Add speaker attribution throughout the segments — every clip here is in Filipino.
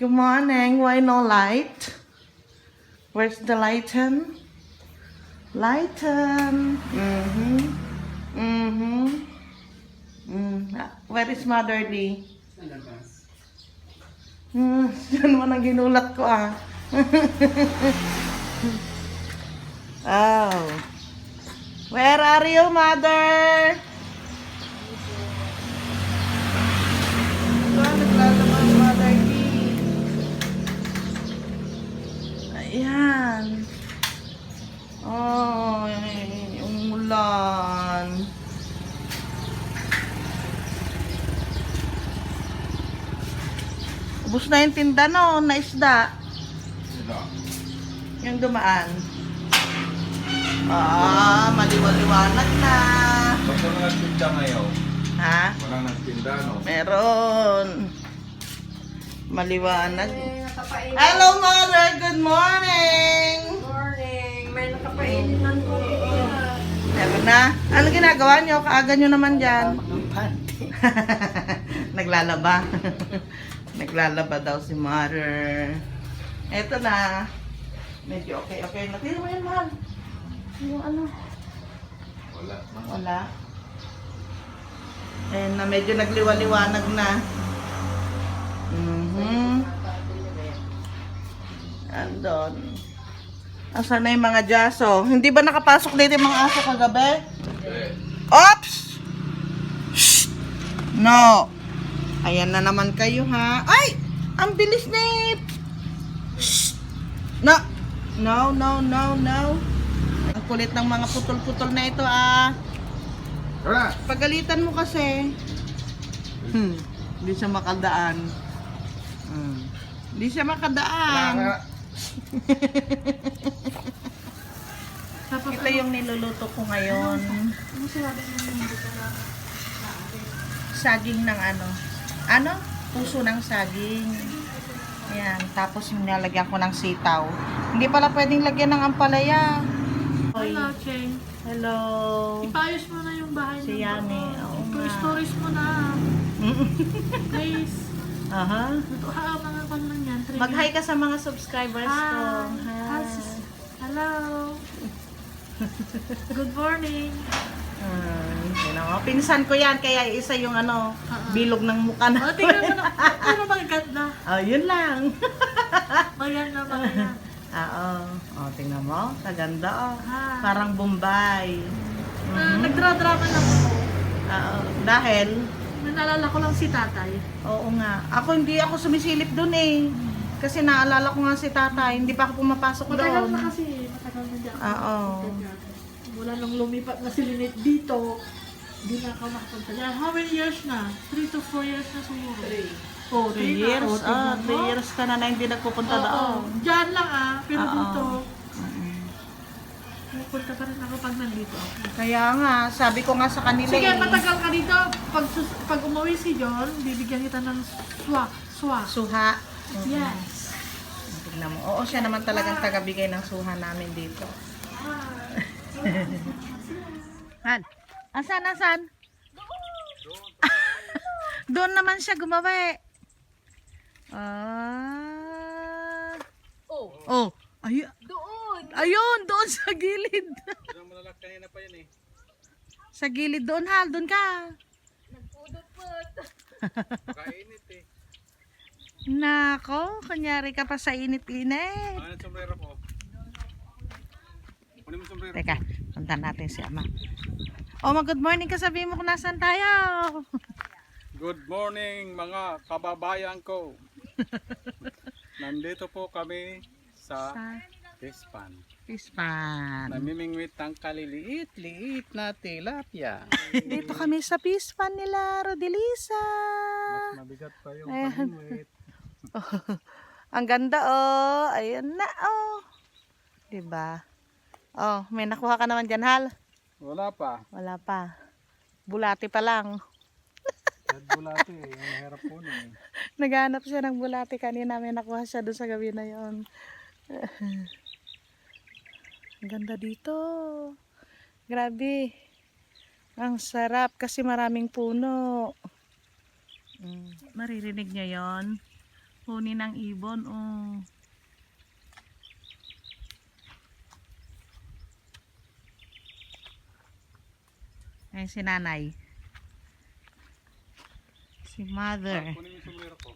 Speaker 1: Good morning. Why no light? Where's the lighten? Lighten. Mm-hmm. Mm-hmm. Mm. Where is Mother Lee? Hmm, yan mo nang ginulat ko ah. oh. Where are you, Mother? Ayan. Oh, yung ulan. Ubus na yung tinda no, na isda. Yung dumaan. Ah, maliwaliwanag na.
Speaker 2: Ba't wala nagtinda ngayon?
Speaker 1: Ha?
Speaker 2: Walang nagtinda, no?
Speaker 1: Meron. Maliwanag. Hello, mother. Good morning.
Speaker 3: Morning. May nakapainin ng tubig.
Speaker 1: Meron na. Ano ginagawa nyo? Kaaga nyo naman dyan. Naglalaba. Naglalaba daw si mother. Eto na. Medyo okay, okay. Natira mo yan, mahal. Yung ano?
Speaker 2: Wala.
Speaker 1: Wala. Ayun na, medyo nagliwaliwanag na. Mhm. Andon. Asan na yung mga jaso? Hindi ba nakapasok dito yung mga aso kagabi? Ops! Shh! No! Ayan na naman kayo ha. Ay! Ang bilis na eh! Shh! No! No, no, no, no. Ang kulit ng mga putol-putol na ito ah. Pagalitan mo kasi. Hmm. Hindi siya makadaan. Hmm. Hindi siya makadaan.
Speaker 2: Wala!
Speaker 1: Ito yung niluluto ko ngayon.
Speaker 3: Ano sinabi mo na?
Speaker 1: Saging ng ano? Ano? Puso ng saging. Ayan. Tapos yung nilagyan ko ng sitaw. Hindi pala pwedeng lagyan ng ampalaya.
Speaker 3: Hello, Cheng.
Speaker 1: Hello.
Speaker 3: Ipayos mo na yung bahay
Speaker 1: Si Yami. Oo nga.
Speaker 3: stories mo na. Please.
Speaker 1: Aha.
Speaker 3: Ito ha, mga
Speaker 1: Mag-hi ka sa mga subscribers ko.
Speaker 3: Hi.
Speaker 1: Hi.
Speaker 3: Hello. Good morning.
Speaker 1: Ah, yun ang- pinsan ko yan, kaya isa yung ano,
Speaker 3: Ah.
Speaker 1: bilog ng mukha na.
Speaker 3: Oh, tingnan mo na. Pero maganda.
Speaker 1: Ah, yun lang.
Speaker 3: Maganda, maganda.
Speaker 1: Ah, Oo. Oh, tingnan mo. Kaganda oh.
Speaker 3: Hi.
Speaker 1: Parang Bombay.
Speaker 3: Ah, Nagdra-drama lang ako.
Speaker 1: Oo. dahil,
Speaker 3: Nalala ko lang si tatay.
Speaker 1: oo nga. Ako hindi ako sumisilip dun eh. Kasi naalala ko nga si tatay, hindi pa ako pumapasok
Speaker 3: Matagal
Speaker 1: doon.
Speaker 3: na kasi. Matagal na dyan.
Speaker 1: Oo.
Speaker 3: Mula nung lumipat na si Lynette dito, hindi na ako nakapunta dyan. How many years na? 3 to 4 years na siguro. 3. Oh,
Speaker 1: Three
Speaker 3: na.
Speaker 1: years.
Speaker 3: Oh,
Speaker 1: Ah,
Speaker 3: tingnan
Speaker 1: three
Speaker 3: mo.
Speaker 1: years ka na na hindi nagpupunta
Speaker 3: Oo,
Speaker 1: doon.
Speaker 3: Diyan lang ah. Pero
Speaker 1: Oo.
Speaker 3: dito, pupunta pa rin ako pag nandito ako.
Speaker 1: Kaya nga, sabi ko nga sa kanila
Speaker 3: Sige,
Speaker 1: eh.
Speaker 3: matagal ka dito. Pag, sus- pag umuwi si John, bibigyan kita ng swak. Swak.
Speaker 1: Suha.
Speaker 3: Yes.
Speaker 1: Tignan mo. Oo, siya naman talagang tagabigay ng suha namin dito. Han, asan, asan? Doon naman siya gumawa Ah.
Speaker 3: Oh,
Speaker 1: Oh, ay
Speaker 3: doon.
Speaker 1: ayun, doon sa gilid.
Speaker 2: Yung malalak kanina pa yun eh.
Speaker 1: sa gilid doon, Hal, doon ka.
Speaker 3: Nagpudot-put.
Speaker 2: Kainit eh.
Speaker 1: Nako, kunyari ka pa sa init-init.
Speaker 2: Ano yung sombrero ko? Kunin mo sombrero
Speaker 1: Teka, punta natin si Ama. Oh, mag good morning ka sabihin mo kung nasan tayo.
Speaker 2: Good morning mga kababayan ko. Nandito po kami sa
Speaker 1: Sa
Speaker 2: Tispan.
Speaker 1: Pispan.
Speaker 2: Namimingwit ng kaliliit-liit na tilapia.
Speaker 1: Dito kami sa Pispan nila, Rodelisa.
Speaker 2: Mas mabigat pa yung
Speaker 1: Ayan. Ang ganda oh. Ayun na oh. 'Di ba? Oh, may nakuha ka naman diyan, Hal.
Speaker 2: Wala pa.
Speaker 1: Wala pa. Bulati pa lang.
Speaker 2: Kahit bulati eh. Ang hirap po nun eh.
Speaker 1: Naghanap siya ng bulati kanina. May nakuha siya doon sa gabi na yon. Ang ganda dito. Grabe. Ang sarap kasi maraming puno. Mm, maririnig niyo yon. Huni ng ibon, oh. Ayun si nanay. Si mother.
Speaker 2: Ko.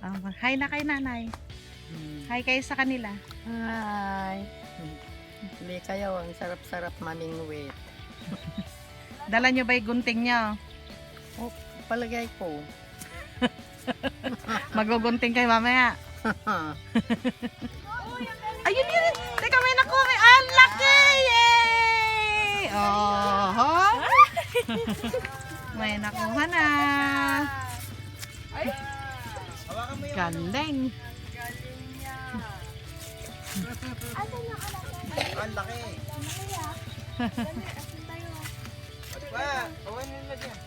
Speaker 1: Ah, hi na kay nanay. Hi kayo sa kanila.
Speaker 4: Hi. Hindi kayo, ang sarap-sarap maming wait.
Speaker 1: Dala nyo ba yung gunting nyo?
Speaker 4: Palagay ko.
Speaker 1: Magugunting kayo mamaya. Ayun yun. Teka, may nakuha. May ang laki! Yay! Oh, may nakuha na. Galing.
Speaker 5: Ang laki. Pa, awan na dyan.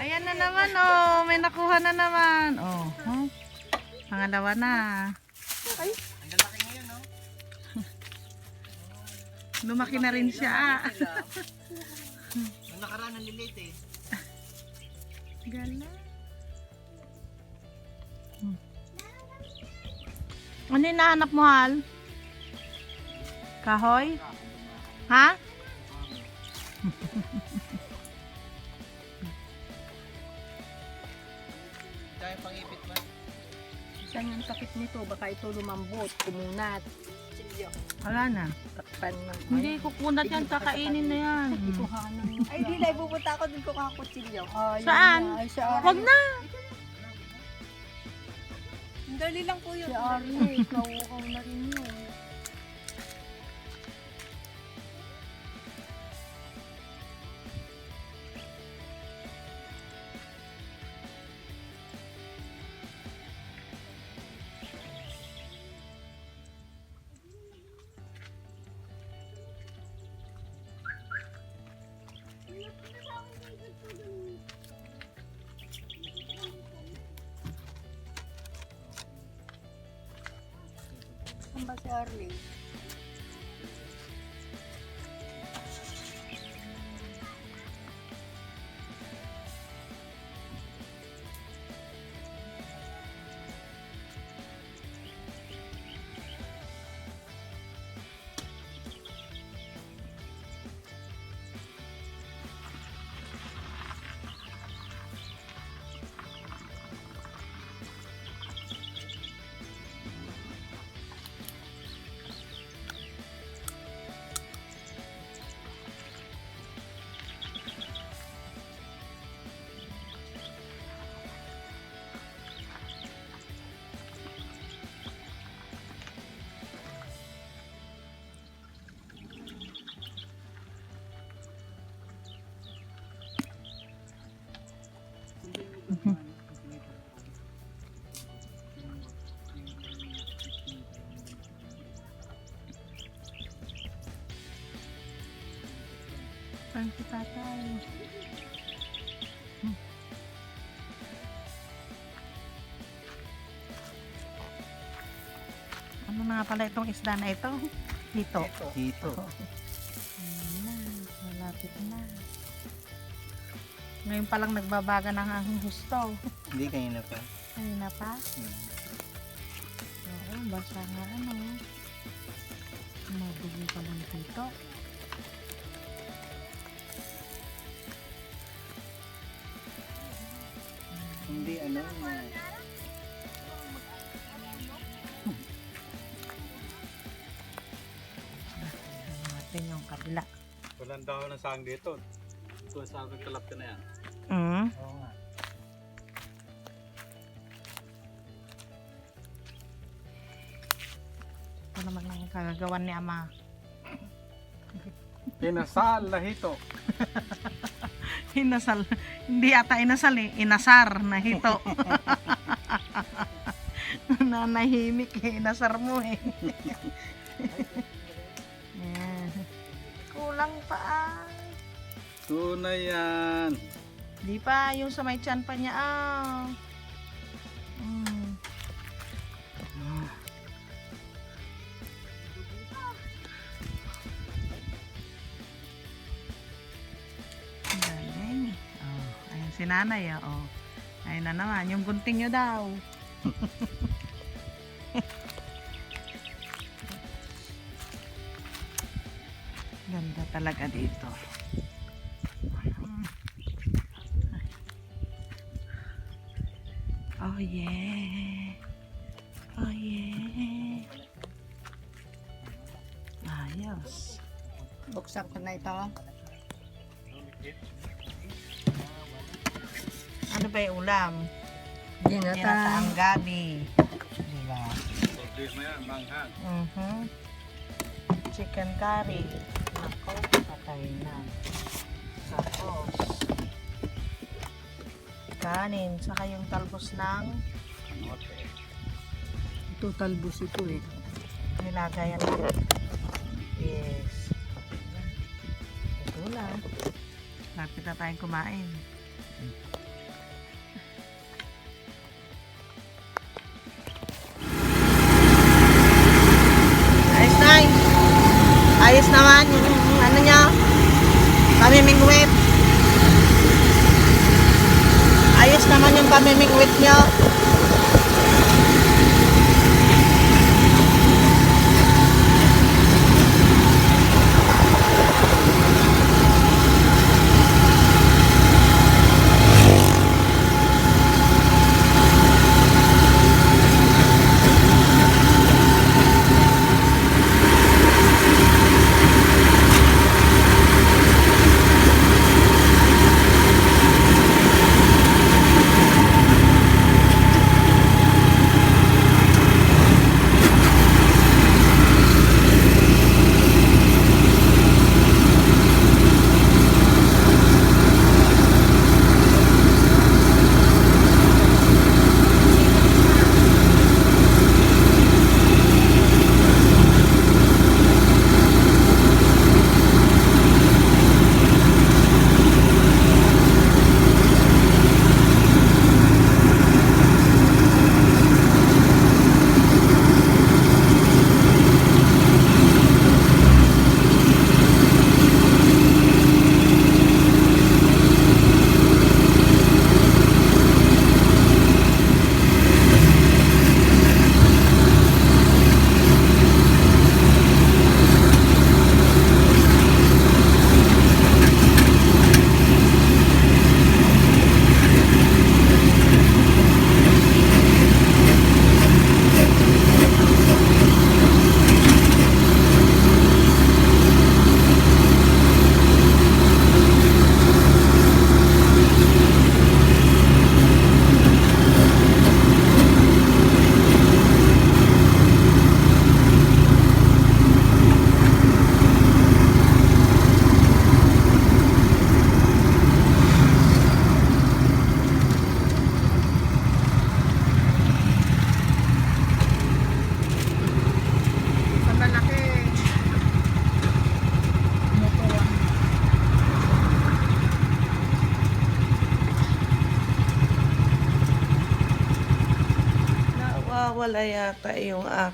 Speaker 1: Ayan na naman, oh. May nakuha na naman. Oh, huh? Pangalawa na.
Speaker 5: Ang lalaki ngayon, no?
Speaker 1: Lumaki na rin siya.
Speaker 5: Nung nakaraan ang lilit eh.
Speaker 1: Galing. Hmm. Ano yung nahanap mo, Hal? Kahoy? Ha?
Speaker 5: Kaya pang-ipit ba?
Speaker 4: Saan yung sakit nito? Baka ito lumambot, kumunat.
Speaker 1: Wala na.
Speaker 4: Takpan ng...
Speaker 1: Hindi, kukunat yan. Kakainin na yan.
Speaker 6: Ay, di na, pupunta ako dun ko kakutsilyo.
Speaker 4: Ay,
Speaker 1: Saan?
Speaker 4: Ay, si Arnie.
Speaker 1: Wag na.
Speaker 6: Ang dali lang po yun.
Speaker 4: Si Arnie, kauukaw na rin yun. Ba si
Speaker 1: tatay? Hmm. Ano na nga pala itong isda na ito? Hito.
Speaker 5: Dito.
Speaker 1: Na, malapit na. Ngayon pa lang nagbabaga ng aking gusto.
Speaker 5: Hindi kanina pa.
Speaker 1: Kanina pa?
Speaker 5: Hmm.
Speaker 1: Oo, basta nga ano. Madugo pa lang dito.
Speaker 5: Hindi ano.
Speaker 1: Natin yung kabila.
Speaker 2: Walang dahon ng sang dito. Ito sa akin kalapte na yan.
Speaker 1: Mm.
Speaker 5: Oo nga.
Speaker 1: Ito naman ang kagagawan ni Ama.
Speaker 2: Pinasal lahito.
Speaker 1: Inasal. Hindi ata inasal eh. Inasar na hito. Nanahimik eh. Inasar mo eh. Yan. Kulang pa ah.
Speaker 2: Tunay yan.
Speaker 1: Di pa, yung sa may tiyan pa niya ah. Nanay, ah, oh. Ayun na naman, yung gunting nyo daw. Ganda talaga dito. Oh yeah. Oh yeah. Ayos.
Speaker 4: Buksan ko na ito.
Speaker 1: Ano ba yung ulam?
Speaker 4: Ginata.
Speaker 1: Ginataang gabi. Diba?
Speaker 2: Sortis na yan, manghang.
Speaker 1: Mhm. Chicken curry. Ako, patay na. Tapos, kanin. Saka yung talbos ng
Speaker 4: Ito talbos ito eh.
Speaker 1: nilagayan ko. Yes. Ito na. Lapit na tayong kumain. Ayos naman yung ano niya. Pamimingwit. Ayos naman yung pamimingwit niyo.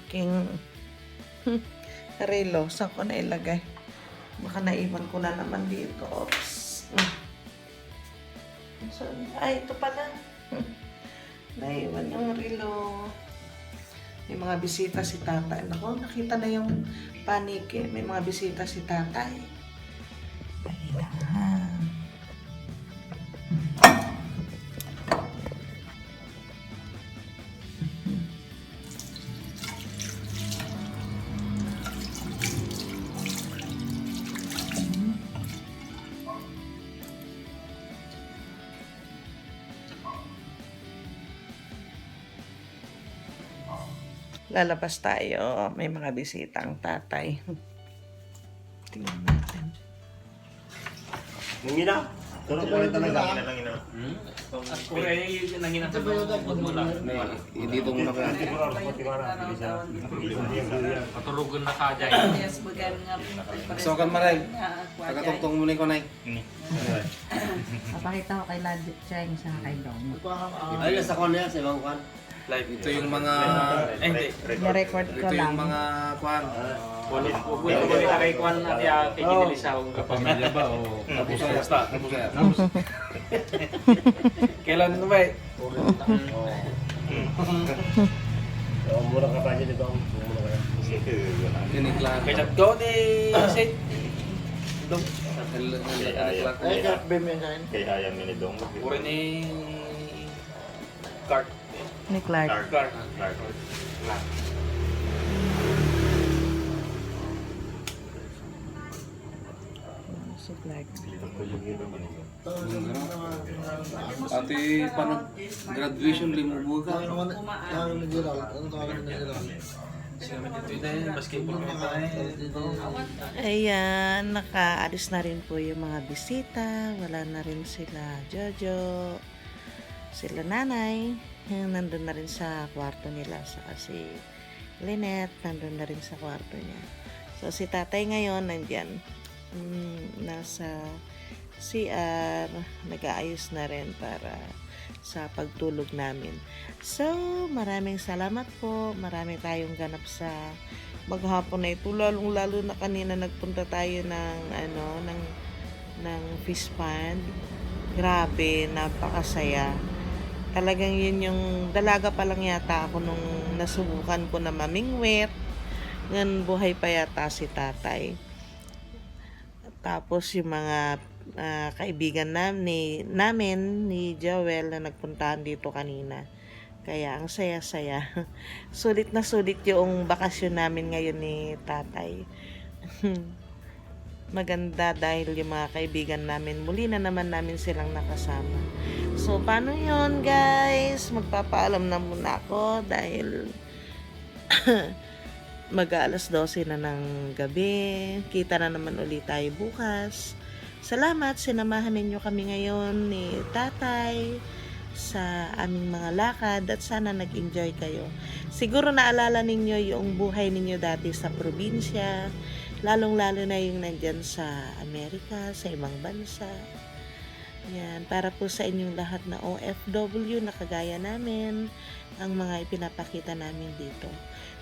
Speaker 1: Aking relo. Saan ko na ilagay? Baka naiwan ko na naman dito. Oops. Saan? Ay, ito pala. Naiwan yung relo. May mga bisita si tatay. Nako, nakita na yung paniki. May mga bisita si tatay. Lalabas tayo. May mga bisita ang tatay. Tingnan natin.
Speaker 7: Nangina? Pero ko rin talaga. Nangina.
Speaker 5: Dito muna ka.
Speaker 8: Paturugan na ka dyan.
Speaker 5: So kan maray. Tagatungtong muna ko nay.
Speaker 4: Papakita ko kay Ladit Cheng sa kay Dong.
Speaker 7: Ay, nasa kon yan, sa ibang kwan.
Speaker 5: Ito yung mga
Speaker 8: Eh, hindi.
Speaker 1: I-record ko
Speaker 5: ito
Speaker 1: lang.
Speaker 5: yung mga kwan.
Speaker 7: Po po ito nila kay Kwan at ya kay Gidelisaw.
Speaker 9: Kapamilya ba o
Speaker 5: Tapos na, basta. Tapos na. Tapos. Kailan ito ba eh?
Speaker 8: Oh, mura ka pa dyan ito. Mura ka.
Speaker 9: kinikla?
Speaker 5: Kaya go ni Sid. Dong.
Speaker 8: Ay, Kay Hayam ni Dong.
Speaker 5: Puro ni Cart.
Speaker 10: Ni Clark.
Speaker 5: Cart.
Speaker 8: Clark.
Speaker 10: Si Clark.
Speaker 9: Ate, paano graduation limo mo ka?
Speaker 5: Siyempre dito na basketball mo tayo.
Speaker 10: Ayan, nakaalis na rin po yung mga bisita. Wala na rin sila Jojo, sila nanay. Yung Nandun na rin sa kwarto nila. Saka si Lynette, nandun na rin sa kwarto niya. So, si tatay ngayon, nandyan. Mm, nasa CR, nag-aayos na rin para sa pagtulog namin. So, maraming salamat po. Marami tayong ganap sa maghapon na ito lalong lalo na kanina nagpunta tayo ng ano ng ng fish pond grabe napakasaya talagang yun yung dalaga pa lang yata ako nung nasubukan ko na mamingwit ngan buhay pa yata si tatay tapos yung mga ah, kaibigan nam, ni, namin ni Joel na nagpuntahan dito kanina kaya ang saya-saya sulit na sulit yung bakasyon namin ngayon ni tatay. Maganda dahil yung mga kaibigan namin, muli na naman namin silang nakasama. So, paano yon guys? Magpapaalam na muna ako dahil mag alas 12 na ng gabi. Kita na naman ulit tayo bukas. Salamat, sinamahan ninyo kami ngayon ni tatay sa aming mga lakad at sana nag-enjoy kayo. Siguro naalala ninyo yung buhay ninyo dati sa probinsya, lalong-lalo na yung nandyan sa Amerika, sa ibang bansa. Yan, para po sa inyong lahat na OFW na kagaya namin, ang mga ipinapakita namin dito.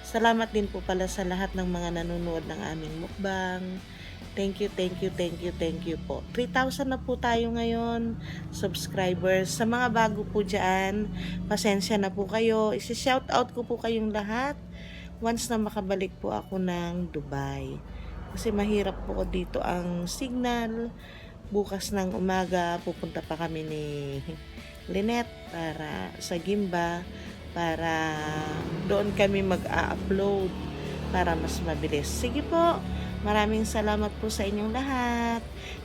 Speaker 10: Salamat din po pala sa lahat ng mga nanonood ng aming mukbang. Thank you, thank you, thank you, thank you po. 3,000 na po tayo ngayon, subscribers. Sa mga bago po dyan, pasensya na po kayo. Isi-shout out ko po kayong lahat once na makabalik po ako ng Dubai. Kasi mahirap po dito ang signal. Bukas ng umaga, pupunta pa kami ni Lynette para sa Gimba para doon kami mag-upload para mas mabilis. Sige po, maraming salamat po sa inyong lahat.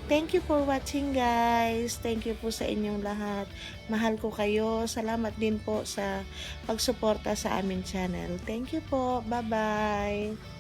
Speaker 10: Thank you for watching guys. Thank you po sa inyong lahat. Mahal ko kayo. Salamat din po sa pagsuporta sa aming channel. Thank you po. Bye-bye.